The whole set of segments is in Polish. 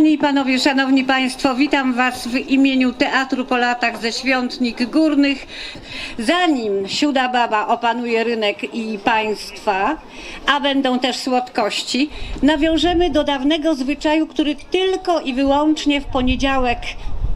Panie i Panowie, Szanowni Państwo, witam Was w imieniu Teatru po latach ze Świątnik Górnych. Zanim Siuda Baba opanuje rynek i Państwa, a będą też słodkości, nawiążemy do dawnego zwyczaju, który tylko i wyłącznie w poniedziałek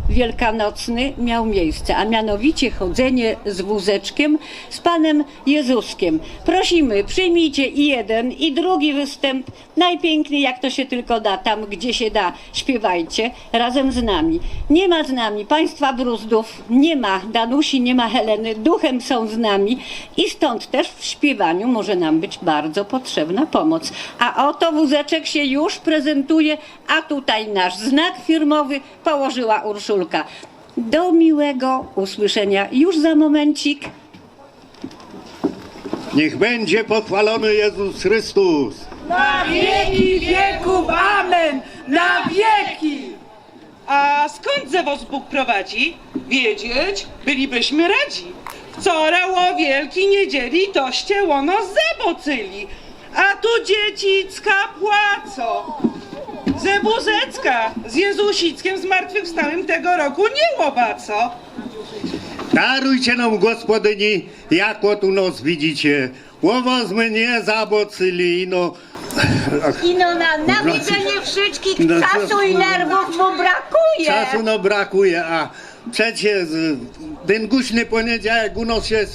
wielkanocny miał miejsce, a mianowicie chodzenie z wózeczkiem z Panem Jezuskiem. Prosimy, przyjmijcie i jeden, i drugi występ, najpiękniej jak to się tylko da, tam gdzie się da, śpiewajcie razem z nami. Nie ma z nami Państwa Bruzdów, nie ma Danusi, nie ma Heleny, duchem są z nami i stąd też w śpiewaniu może nam być bardzo potrzebna pomoc. A oto wózeczek się już prezentuje, a tutaj nasz znak firmowy położyła Urszulka. Do miłego usłyszenia już za momencik. Niech będzie pochwalony Jezus Chrystus. Na wieki wieków, amen! Na wieki! A skąd ze was Bóg prowadzi? Wiedzieć, bylibyśmy radzi. Wczoraj o wielki niedzieli toście łono zebocyli, a tu dziecicka płacą. Zebuzecka z Jezusickiem zmartwychwstałym tego roku nie łobaco. Darujcie nam, gospodyni, jako tu nos widzicie. Łowo z mnie zabocyli, no. Ach, Ino na nawiedzenie wszystkich No, czasu i nerwów mu brakuje. Czasu no brakuje, a przecież ten guśny poniedziałek u nas się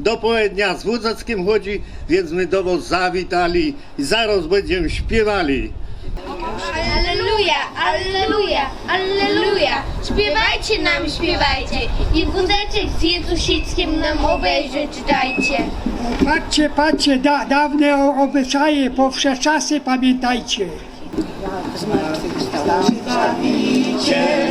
do południa z Wódzeckim chodzi, więc my do was zawitali i zaraz będziemy śpiewali. Alleluja, alleluja, alleluja. Śpiewajcie nam, śpiewajcie. I wózeczek z Jezusickiem nam obejrzeć dajcie. Patrzcie, patrzcie, da, dawne obyczaje, powsze czasy pamiętajcie.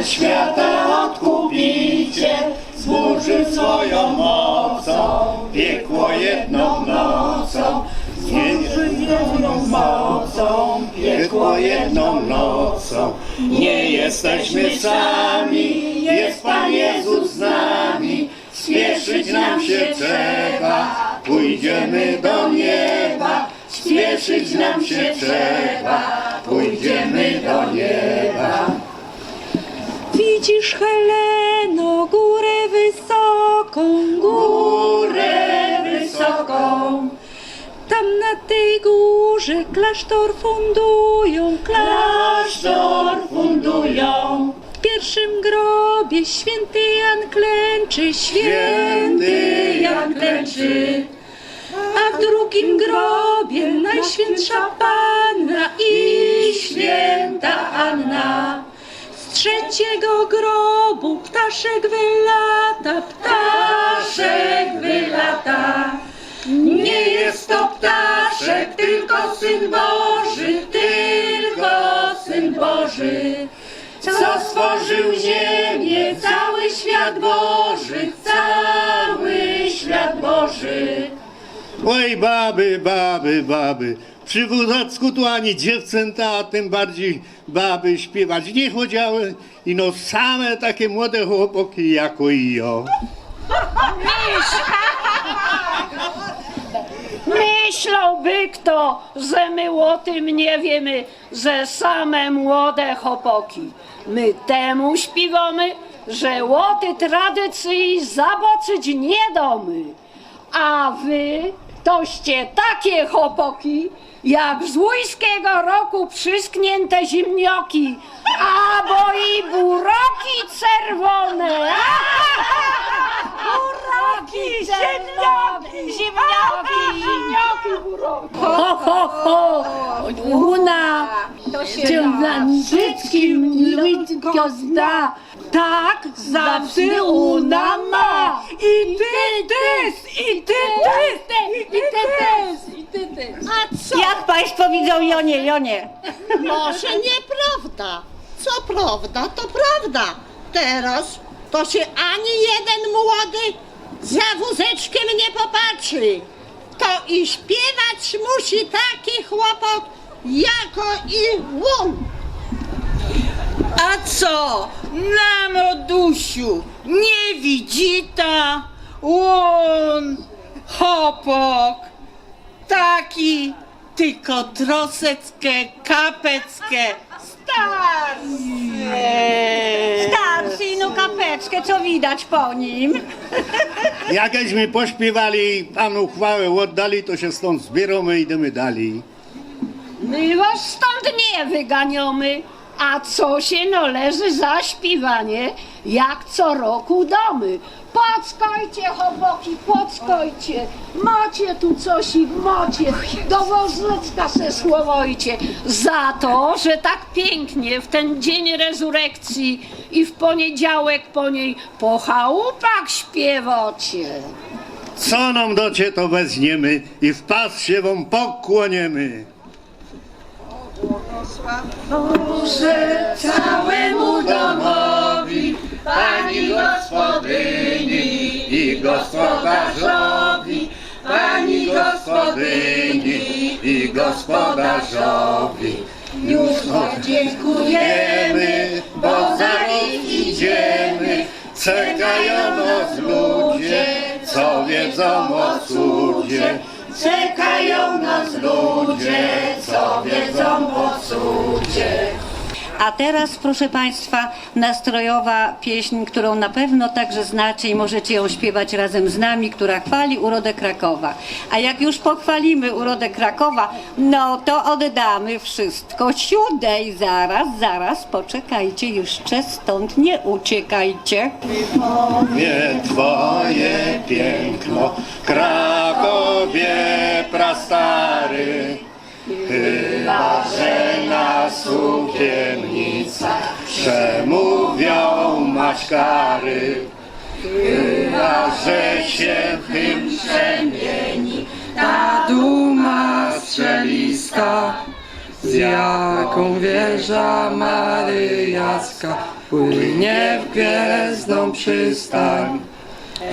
Świata odkupicie, zburzył swoją mocą, piekło jedną nocą, jedną mocą, piekło jedną nocą. Nie jesteśmy sami, jest Pan Jezus z nami, spieszyć nam się trzeba, pójdziemy do nieba, spieszyć nam się trzeba, górze klasztor fundują, klasztor fundują. W pierwszym grobie święty Jan klęczy, święty Jan klęczy. A w drugim grobie Najświętsza Panna i święta Anna. Z trzeciego grobu ptaszek wylata, ptaszek wylata. Nie jest to ptaszek, tylko Syn Boży, tylko Syn Boży. Co stworzył ziemię, cały świat Boży, cały świat Boży. Oj baby, baby, baby. Przy Wózacku tu ani dziewczęta, a tym bardziej baby śpiewać nie chodziły. I no same takie młode chłopaki jako i ja. Myślałby kto, że my o tym nie wiemy, że same młode chopoki. My temu śpiewamy, że łoty tradycji zaboczyć nie domy. A wy toście takie chopoki, jak z łójskiego roku przysknięte zimnioki, albo i buroki czerwone. Buroki, ziemnioki, buroki. Ho, ho, ho, Una, Ciąglanczyckim ludzko zna, tak zawsze Una ma. I ty też, i ty też, i ty też, i ty też. A co? Jak Państwo widzą, Jonie, Jonie? Może nieprawda. Co prawda, to prawda. Teraz to się ani jeden młody za wózeczkiem nie popatrzy. To i śpiewać musi taki chłopak jako i łun. A co? Namo dusiu, nie widzi ta łon, hopok, taki, tylko troseckę, kapeckę, Starszy! No kapeczkę, co widać po nim. Jakeśmy pośpiewali, panu chwałę oddali, to się stąd zbieramy i idziemy dalej. My was stąd nie wyganiamy. A co się należy za śpiewanie, jak co roku domy? Po Pockojcie, chłopaki, pockojcie. Macie tu coś i macie. Do wozlecka se słowojcie. Za to, że tak pięknie w ten dzień rezurekcji i w poniedziałek po niej po chałupach śpiewacie. Co nam docie, to weźmiemy i w pas się wam pokłoniemy. całemu domowi, pani gospodyni i gospodarzowi, pani gospodyni i gospodarzowi. Już dziękujemy, bo zaraz idziemy, czekają nas ludzie, co wiedzą o cudzie. Czekają nas ludzie, co wiedzą o cudzie. A teraz, proszę Państwa, nastrojowa pieśń, którą na pewno także znacie i możecie ją śpiewać razem z nami, która chwali urodę Krakowa. A jak już pochwalimy urodę Krakowa, no to oddamy wszystko siódej. Zaraz, zaraz, poczekajcie, jeszcze stąd nie uciekajcie. Twoje piękno, Krakowie prastary, chyba że na sukiennicach przemówią maśkary. Chyba że się w tym przemieni Ta duma strzelista, z jaką wieża maryjacka płynie w gwiezdną przystań.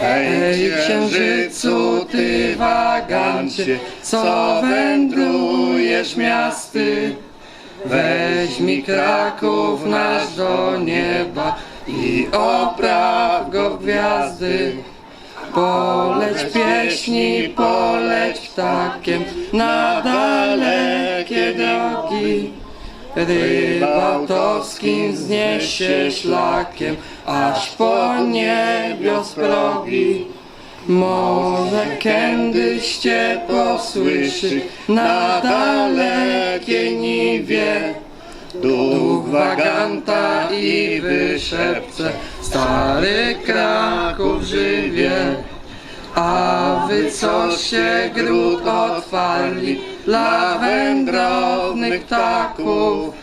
Ej, księżycu, ty wagancie, co wędrujesz miasty, weźmij Kraków nasz do nieba i opraw go w gwiazdy. Poleć pieśni, poleć ptakiem na dalekie drogi. Rybałtowskim znieś się szlakiem, aż po niebios progi. Może kiedyś cię posłyszy na dalekiej niwie. Duch waganta i wyszepce, stary Kraków żywie. A wy coście gród otwarli dla wędrownych ptaków.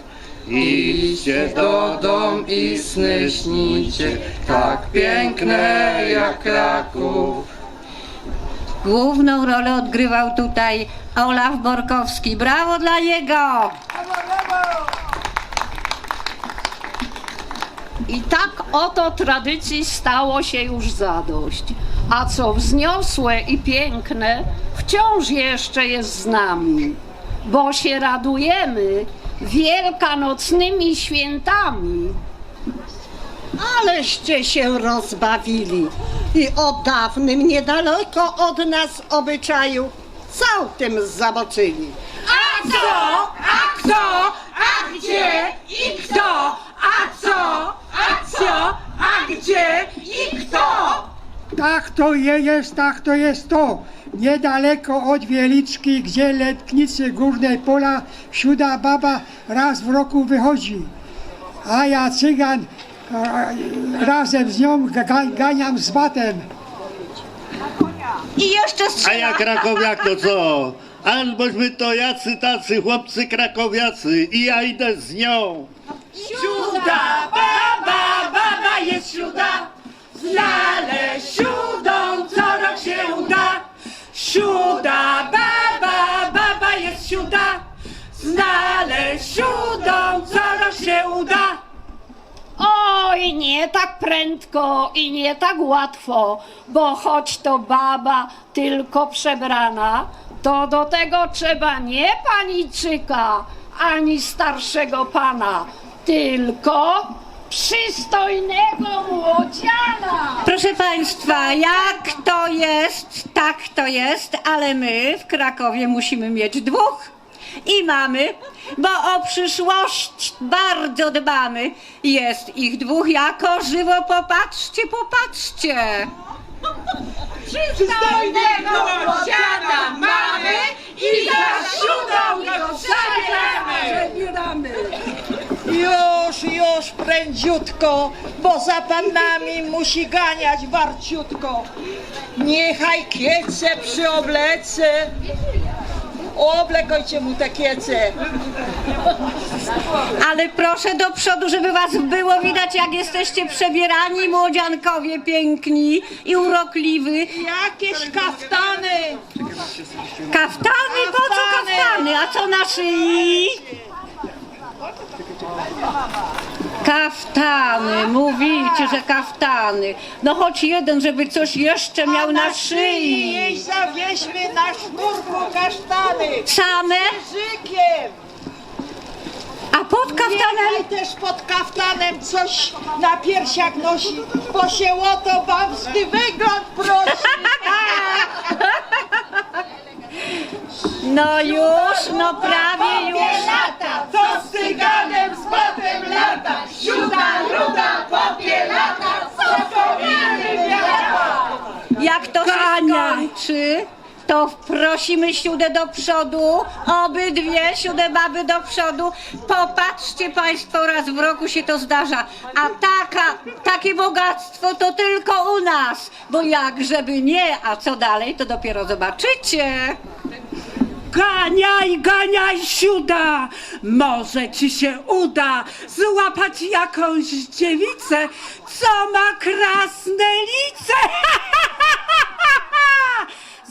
Idźcie do dom i sny śnicie, tak piękne jak Kraków. Główną rolę odgrywał tutaj Olaf Borkowski. Brawo dla niego! I tak oto tradycji stało się już zadość. A co wzniosłe i piękne, wciąż jeszcze jest z nami, bo się radujemy wielkanocnymi świętami. Aleście się rozbawili i o dawnym, niedaleko od nas obyczaju całkiem zaboczyli. A co? A kto? A gdzie? I kto? A co? A co? A gdzie? I kto? Tak to je- jest, tak to jest to. Niedaleko od Wieliczki, gdzie letnicy górnej pola, sióda baba raz w roku wychodzi. A ja cygan razem z nią ga, ganiam z batem. I jeszcze A ja krakowiak to co? Albośmy to jacy tacy chłopcy krakowiacy i ja idę z nią. Siuda, baba, baba jest siuda. Znale siudą, co rok się uda. Siuda, baba, baba jest siuda. Znale siudą, co rok się uda. Oj, nie tak prędko i nie tak łatwo, bo choć to baba tylko przebrana, to do tego trzeba nie paniczyka, ani starszego pana, tylko przystojnego młodziana. Proszę Państwa, jak to jest, tak to jest, ale my w Krakowie musimy mieć dwóch. i mamy, bo o przyszłość bardzo dbamy. Jest ich dwóch jako żywo, popatrzcie, popatrzcie. Przystojnego łodziana mamy i za siódą go zabieramy. Już, już, prędziutko, bo za panami musi ganiać warciutko. Niechaj kiece przy oblece. Oblekojcie mu te kiece. Ale proszę do przodu, żeby was było widać, jak jesteście przebierani, młodziankowie piękni i urokliwy. Jakieś kaftany. Kaftany? Po co kaftany? A co na szyi? Kaftany, mówicie, że kaftany. No choć jeden, żeby coś jeszcze miał na szyi. jej zawieźmy na sznurku kasztany. Same? Żykiem. A pod kaftanem? Niechaj też pod kaftanem coś na piersiach nosi, bo się o to babski wygląd prosi. No już, no prawie już. lata, co z cyganem z batem lata, sióda, ruda, popie lata, co powinny wiata. Jak to się skończy, to prosimy siódę do przodu, obydwie siódę baby do przodu. Popatrzcie Państwo, raz w roku się to zdarza. A taka, takie bogactwo to tylko u nas. Bo jak żeby nie, a co dalej, to dopiero zobaczycie. Ganiaj, ganiaj, siuda! Może ci się uda złapać jakąś dziewicę, co ma krasne lice!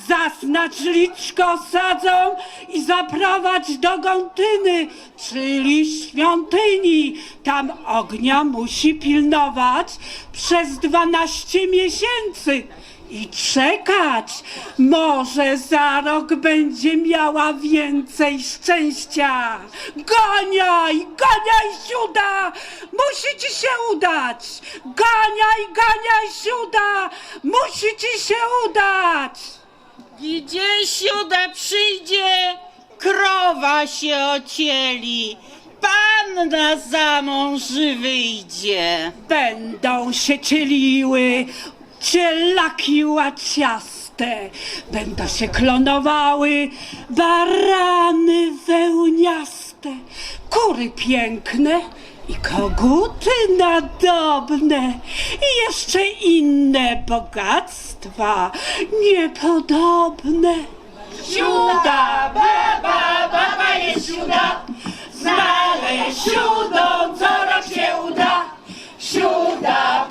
Zasnacz liczko sadzą i zaprowadź do Gątyny, czyli świątyni. Tam ognia musi pilnować przez dwanaście miesięcy i czekać. Może za rok będzie miała więcej szczęścia. Ganiaj, ganiaj, siuda! Musi ci się udać! Ganiaj, ganiaj, siuda! Musi ci się udać! Gdzie siuda przyjdzie, krowa się ocieli, panna za mąż wyjdzie. Będą się cieliły cielaki łaciaste, będą się klonowały barany wełniaste, kury piękne i koguty nadobne i jeszcze inne bogactwa niepodobne. Siuda, baba, baba jest siuda, znaleźć siudą co rok się uda. Siuda,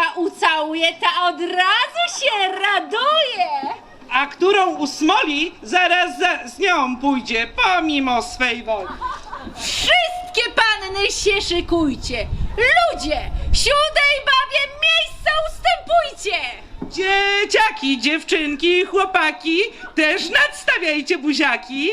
baba ucałuje, ta od razu się raduje. A którą usmoli, zaraz za, z nią pójdzie, pomimo swej woli. Wszystkie panny się szykujcie. Ludzie, siódej babie miejsca ustępujcie. Dzieciaki, dziewczynki, chłopaki, też nadstawiajcie buziaki.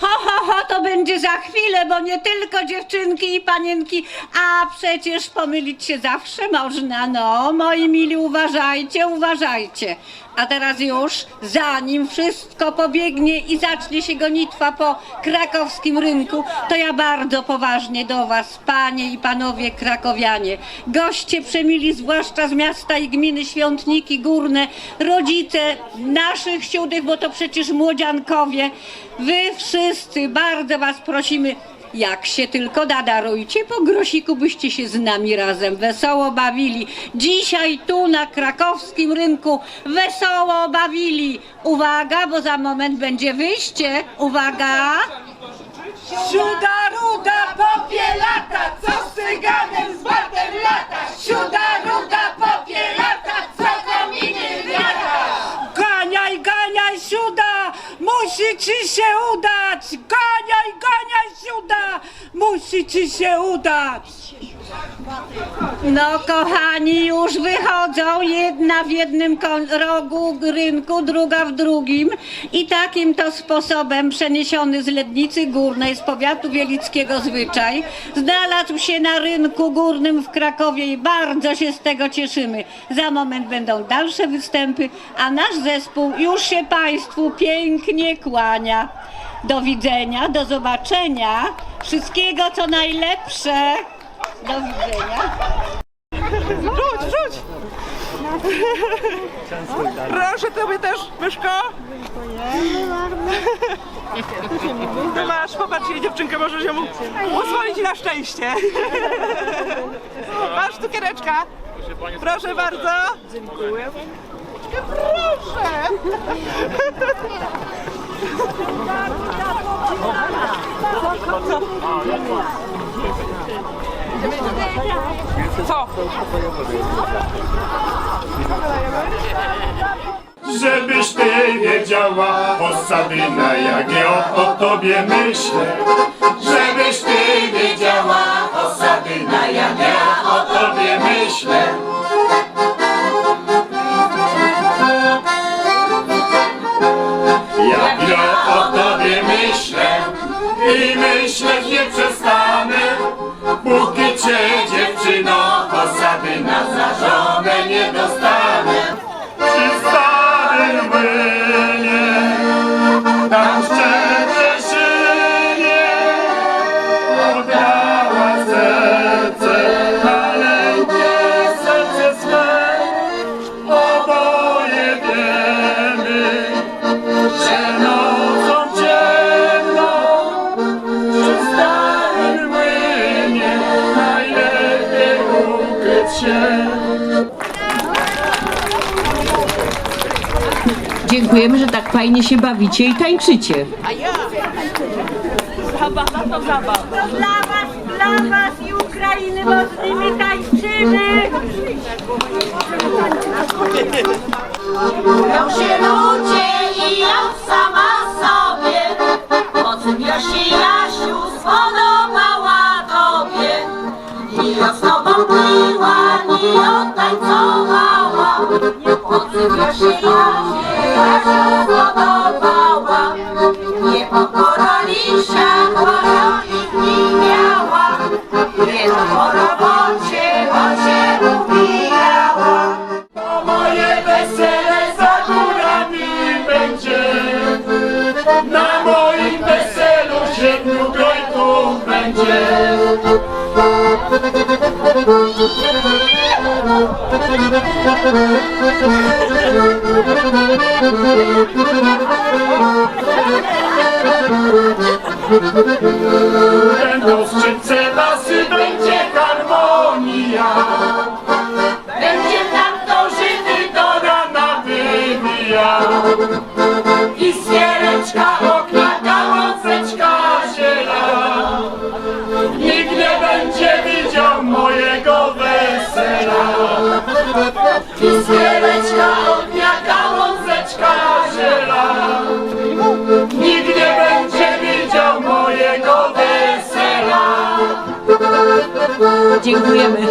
Ho, ho, ho, to będzie za chwilę, bo nie tylko dziewczynki i panienki, a przecież pomylić się zawsze można. No, moi mili, uważajcie, uważajcie. A teraz już, zanim wszystko pobiegnie i zacznie się gonitwa po krakowskim rynku, to ja bardzo poważnie do Was, panie i panowie krakowianie, goście przemili, zwłaszcza z miasta i gminy Świątniki Górne, rodzice naszych siódych, bo to przecież młodziankowie, Wy wszyscy, bardzo Was prosimy, jak się tylko da, darujcie po grosiku, byście się z nami razem wesoło bawili. Dzisiaj tu na krakowskim rynku wesoło bawili. Uwaga, bo za moment będzie wyjście. Uwaga! Siuda, ruda, popie lata, co z cyganem z batem lata. Siuda, ruda, popie lata, co kominy wiata. Ganiaj, ganiaj, siuda, musi ci się udać. Ganiaj, ganiaj, siuda, musi ci się udać. No kochani, już wychodzą, jedna w jednym rogu rynku, druga w drugim i takim to sposobem przeniesiony z Lednicy Górnej, z powiatu wielickiego zwyczaj, znalazł się na rynku górnym w Krakowie i bardzo się z tego cieszymy. Za moment będą dalsze występy, a nasz zespół już się Państwu pięknie kłania. Do widzenia, do zobaczenia, wszystkiego co najlepsze. Do widzenia. Rzuć, rzuć! Proszę tobie też, myszko. Ty masz, popatrz, jej dziewczynkę, możesz ją pozwolić na szczęście. Masz cukiereczka. Proszę bardzo. Dziękuję. Proszę. Co? Żebyś ty wiedziała, Osadyna, jak ja o tobie myślę. Żebyś ty wiedziała, Osadyna, jak ja o tobie myślę. Nie dostanę. Dziękujemy, że tak fajnie się bawicie i tańczycie. Dla was, dla was i Ukrainy mocnymi tańczymy! Miał się ludzie i ja sama sobie. Mocno się Jasiu spodobała tobie. I ja z tobą piła, i odtańcowała Mocno się Jasiu grojków będzie. Kiziereczka, ognia, gałązeczka ziela. Nikt nie będzie widział mojego wesela. Dziękujemy.